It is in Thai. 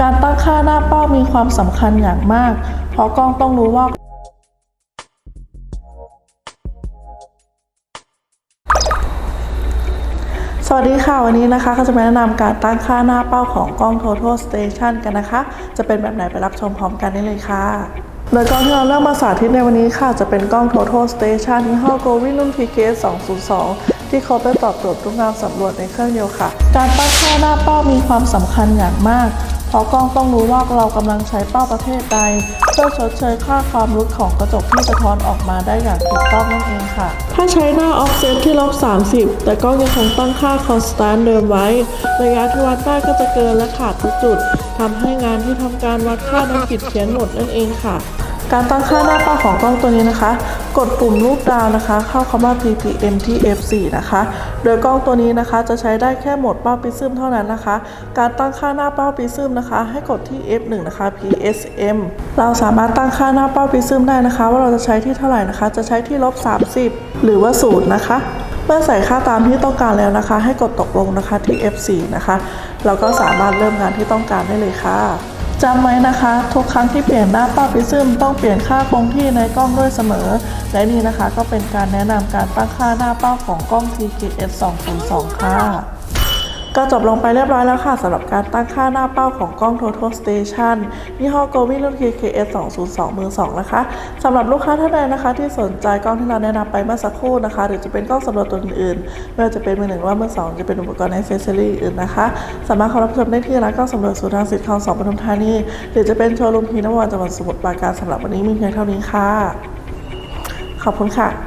การตั้งค่าหน้าเป้ามีความสำคัญอย่างมาก เพราะกล้องต้องรู้ว่าสวัสดีค่ะ วันนี้นะคะเขาจะมาแนะนำการตั้งค่าหน้าเป้าของกล้อง Total Station กันนะคะ จะเป็นแบบไหนไปรับชมพร้อมกันได้เลยค่ะ โดยกล้องที่เราเลือกมาสาธิตในวันนี้ค่ะ จะเป็นกล้อง Total Station ยี่ห้อ g o v i รุ่น PKS 202 ที่ครบและตอบโจทย์ทุกงานสำรวจในเครื่องเดียวค่ะ การตั้งค่าหน้าเป้ามีความสำคัญอย่างมาก ราะกล้องต้องรู้ว่าเรากำลังใช้เป้าประเภทใด เพื่อชดเชยค่าความรุดของกระจกที่สะท้อนออกมาได้อย่างถูกต้องนั่นเองค่ะ ถ้าใช้หน้าออฟเซตที่ลบ30 แต่กล้องยังคงตั้งค่าคอนสแตนต์เดิมไว้ ระยะที่วัดได้ก็จะเกินและขาดทุกจุดทำให้งานที่ทำการวัดค่านั้นผิดเพี้ยนหมดนั่นเองค่ะ การตั้งค่าหน้าเป้าของกล้องตัวนี้นะคะ กดปุ่มรูปดาวนะคะ เข้าคำว่า ppm ที่ f4 นะคะ โดยกล้องตัวนี้นะคะจะใช้ได้แค่โหมดเป้าปิซึมเท่านั้นนะคะ การตั้งค่าหน้าเป้าปิซึมนะคะ ให้กดที่ f1 นะคะ psm เราสามารถตั้งค่าหน้าเป้าปิซึมได้นะคะ ว่าเราจะใช้ที่เท่าไหร่นะคะ จะใช้ที่ลบ30 หรือว่า0นะคะเมื่อใส่ค่าตามที่ต้องการแล้วนะคะ ให้กดตกลงนะคะที่ F4 นะคะ เราก็สามารถเริ่มงานที่ต้องการได้เลยค่ะ จำไว้นะคะ ทุกครั้งที่เปลี่ยนหน้าเป้าพิซึมต้องเปลี่ยนค่าคงที่ในกล้องด้วยเสมอ และนี่นะคะก็เป็นการแนะนำการตั้งค่าหน้าเป้าของกล้อง TKS 202ค่ะ ก็จบลงไปเรียบร้อยแล้วค่ะสำหรับการตั้งค่าหน้าเป้าของกล้อง Total Station ยี่ห้อ g o v i รุ่น KKS 202มือ2นะคะสำหรับลูกค้าท่านใดนะคะที่สนใจกล้องที่เราแนะนำไปเมื่อสักครู่นะคะ หรือจะเป็นกล้องสำรวจตัวอื่นๆไม่ว่าจะเป็นมือหนึ่งหรือว่ามือสองจะเป็นอุปกรณ์ในเซสซอรี่อื่นนะคะ สามารถเข้ารับชมได้ที่ร้านกล้องสำรวจศูนย์ทางสิทธิ์คลองสองปทุมธานีหรือจะเป็นโชว์รูมพีนวันจังหวัดสมุทรปราการสำหรับวันนี้มีเพียงเท่านี้ค่ะ ขอบคุณค่ะ